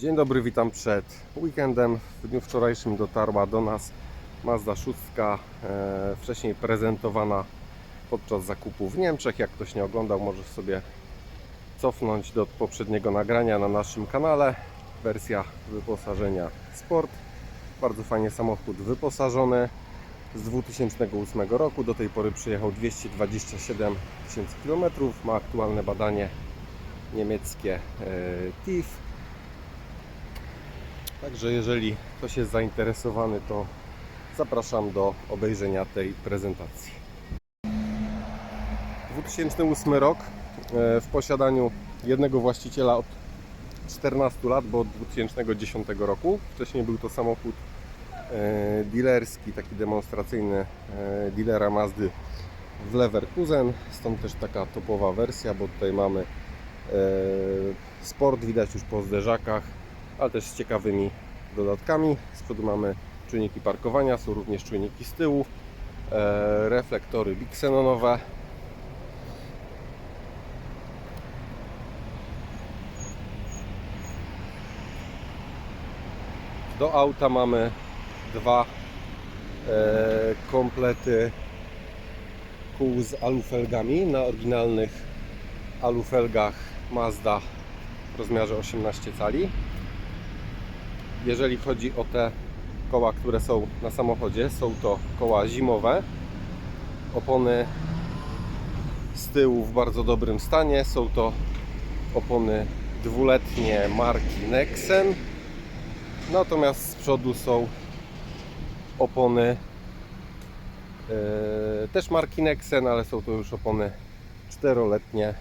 Dzień dobry, witam przed weekendem. W dniu wczorajszym dotarła do nas Mazda 6, e, wcześniej prezentowana podczas zakupu w Niemczech. Jak ktoś nie oglądał, może sobie cofnąć do poprzedniego nagrania na naszym kanale. Wersja wyposażenia Sport. Bardzo fajnie samochód wyposażony z 2008 roku. Do tej pory przyjechał 227 tysięcy km. Ma aktualne badanie niemieckie e, TIF. Także jeżeli ktoś jest zainteresowany, to zapraszam do obejrzenia tej prezentacji. 2008 rok e, w posiadaniu jednego właściciela od 14 lat, bo od 2010 roku. Wcześniej był to samochód e, dealerski, taki demonstracyjny e, dealera Mazdy w Leverkusen. Stąd też taka topowa wersja, bo tutaj mamy sport, widać już po zderzakach, ale też z ciekawymi dodatkami. Z przodu mamy czujniki parkowania, są również czujniki z tyłu, e, reflektory bixenonowe. Do auta mamy dwa e, komplety kół z alufelgami na oryginalnych alufelgach Mazda w rozmiarze 18 cali. Jeżeli chodzi o te koła, które są na samochodzie, są to koła zimowe. Opony z tyłu w bardzo dobrym stanie. Są to opony dwuletnie marki Nexen. Natomiast z przodu są opony e, też marki Nexen, ale są to już opony czteroletnie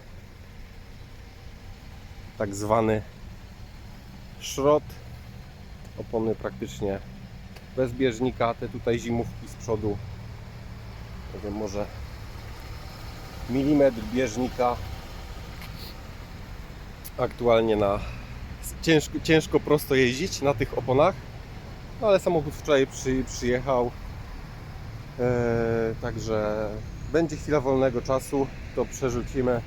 tak zwany szrot opony praktycznie bez bieżnika te tutaj zimówki z przodu. Nie wiem może milimetr bieżnika. Aktualnie na ciężko, ciężko prosto jeździć na tych oponach no ale samochód wczoraj przy, przyjechał. Eee, także będzie chwila wolnego czasu to przerzucimy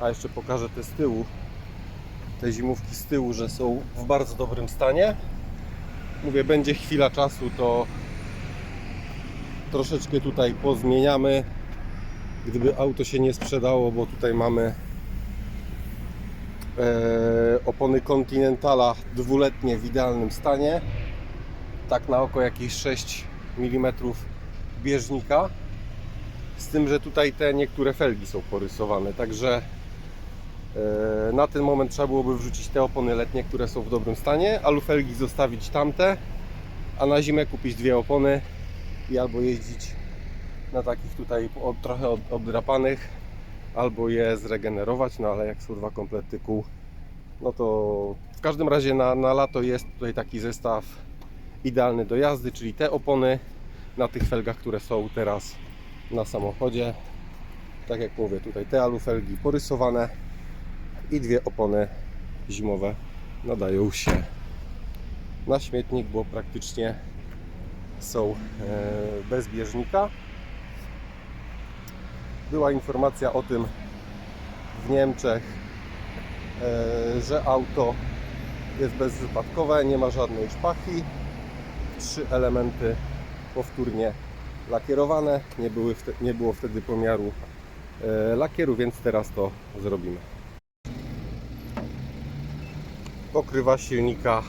a jeszcze pokażę te z tyłu te zimówki z tyłu, że są w bardzo dobrym stanie. Mówię, będzie chwila czasu, to troszeczkę tutaj pozmieniamy. Gdyby auto się nie sprzedało, bo tutaj mamy e, opony Continentala dwuletnie w idealnym stanie. Tak na oko jakieś 6 mm bieżnika. Z tym, że tutaj te niektóre felgi są porysowane, także Na ten moment trzeba byłoby wrzucić te opony letnie, które są w dobrym stanie, alufelgi zostawić tamte, a na zimę kupić dwie opony i albo jeździć na takich tutaj trochę od- obdrapanych, albo je zregenerować, no ale jak są dwa komplety kół, no to w każdym razie na, na lato jest tutaj taki zestaw idealny do jazdy, czyli te opony na tych felgach, które są teraz na samochodzie. Tak jak mówię, tutaj te alufelgi porysowane, i dwie opony zimowe nadają się na śmietnik, bo praktycznie są e, bez bieżnika. Była informacja o tym w Niemczech, e, że auto jest bezwypadkowe, nie ma żadnej szpachy. Trzy elementy powtórnie lakierowane. Nie, były, nie było wtedy pomiaru e, lakieru, więc teraz to zrobimy. Pokrywa silnika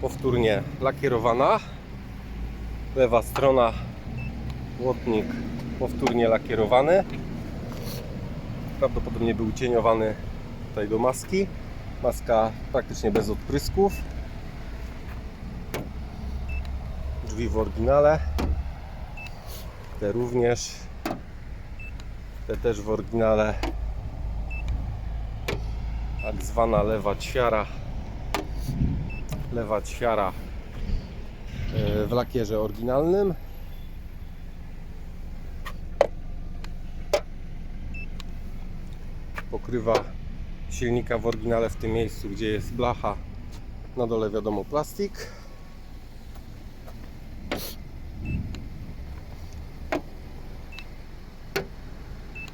powtórnie lakierowana. Lewa strona łotnik powtórnie lakierowany. Prawdopodobnie był cieniowany tutaj do maski. Maska praktycznie bez odprysków. Drzwi w oryginale. Te również. Te też w oryginale tak zwana lewa ćwiara. Lewa ćwiara e, w lakierze oryginalnym. Pokrywa silnika w oryginale w tym miejscu gdzie jest blacha. Na dole wiadomo plastik.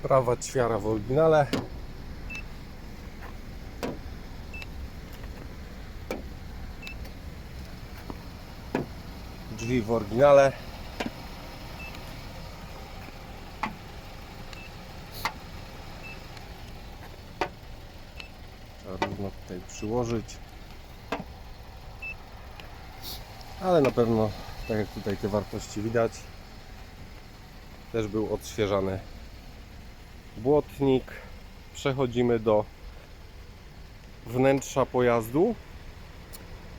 Prawa ćwiara w oryginale drzwi w oryginale. Trzeba równo tutaj przyłożyć. Ale na pewno, tak jak tutaj te wartości widać, też był odświeżany błotnik. Przechodzimy do wnętrza pojazdu.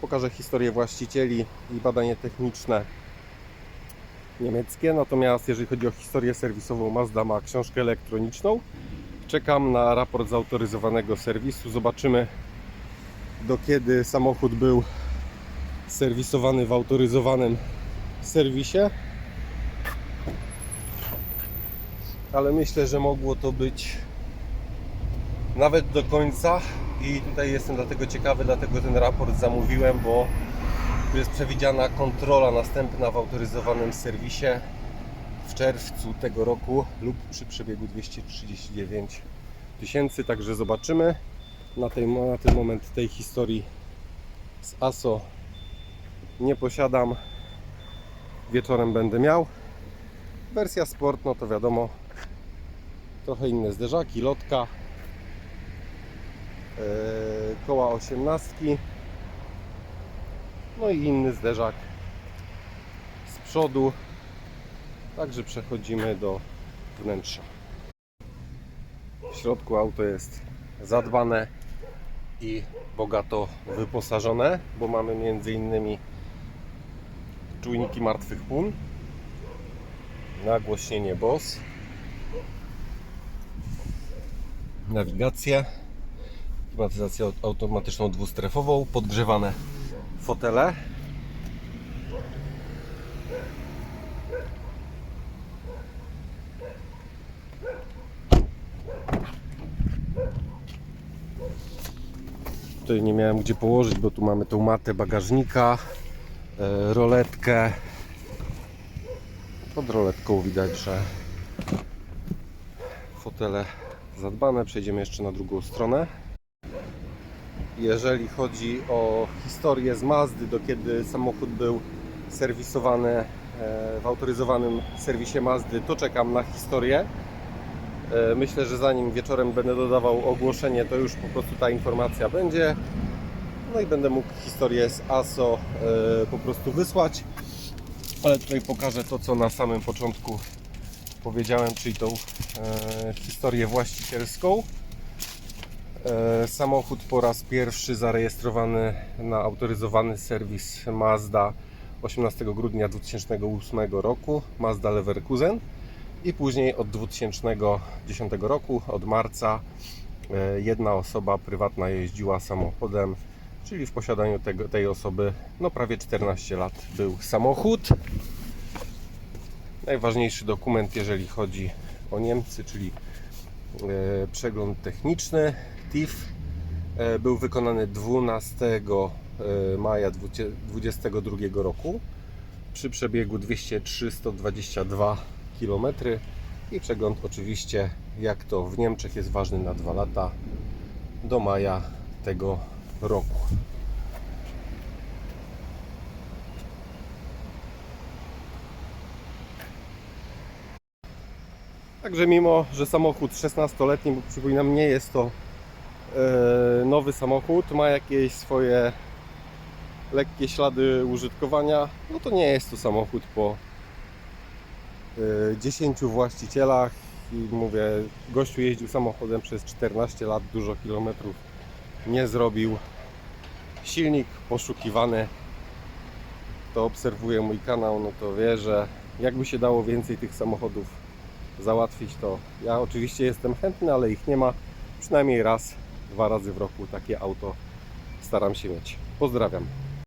Pokażę historię właścicieli i badanie techniczne niemieckie. Natomiast jeżeli chodzi o historię serwisową, Mazda ma książkę elektroniczną. Czekam na raport z autoryzowanego serwisu. Zobaczymy do kiedy samochód był serwisowany w autoryzowanym serwisie. Ale myślę, że mogło to być nawet do końca i tutaj jestem dlatego ciekawy, dlatego ten raport zamówiłem, bo tu jest przewidziana kontrola następna w autoryzowanym serwisie w czerwcu tego roku lub przy przebiegu 239 tysięcy, także zobaczymy. Na, tej, na ten moment tej historii z ASO nie posiadam. Wieczorem będę miał. Wersja Sport, no to wiadomo, trochę inne zderzaki, lotka, koła osiemnastki. No i inny zderzak z przodu. Także przechodzimy do wnętrza. W środku auto jest zadbane i bogato wyposażone bo mamy między innymi czujniki martwych płyn nagłośnienie BOS nawigację klimatyzację aut- automatyczną dwustrefową, podgrzewane fotele. Tutaj nie miałem gdzie położyć, bo tu mamy tą matę bagażnika, e, roletkę. Pod roletką widać, że fotele zadbane. Przejdziemy jeszcze na drugą stronę jeżeli chodzi o historię z Mazdy, do kiedy samochód był serwisowany e, w autoryzowanym serwisie Mazdy, to czekam na historię. E, Myślę, że zanim wieczorem będę dodawał ogłoszenie, to już po prostu ta informacja będzie. No i będę mógł historię z ASO e, po prostu wysłać. Ale tutaj pokażę to, co na samym początku powiedziałem, czyli tą historię właścicielską. E, Samochód po raz pierwszy zarejestrowany na autoryzowany serwis Mazda 18 grudnia 2008 roku, Mazda Leverkusen i później od 2010 roku, od marca e, jedna osoba prywatna jeździła samochodem, czyli w posiadaniu tego, tej osoby no prawie 14 lat był samochód. Najważniejszy dokument, jeżeli chodzi o Niemcy, czyli e, przegląd techniczny E, był wykonany 12 e, maja 2022 roku przy przebiegu 203-122 km i przegląd oczywiście jak to w Niemczech jest ważny na 2 lata do maja tego roku. Także mimo, że samochód 16-letni, bo przypominam, nie jest to nowy samochód, ma jakieś swoje lekkie ślady użytkowania, no to nie jest to samochód po e, 10 właścicielach i mówię, gościu jeździł samochodem przez 14 lat, dużo kilometrów nie zrobił. Silnik poszukiwany, to obserwuje mój kanał, no to wie, że jakby się dało więcej tych samochodów załatwić, to ja oczywiście jestem chętny, ale ich nie ma. Przynajmniej raz, dwa razy w roku takie auto staram się mieć. Pozdrawiam.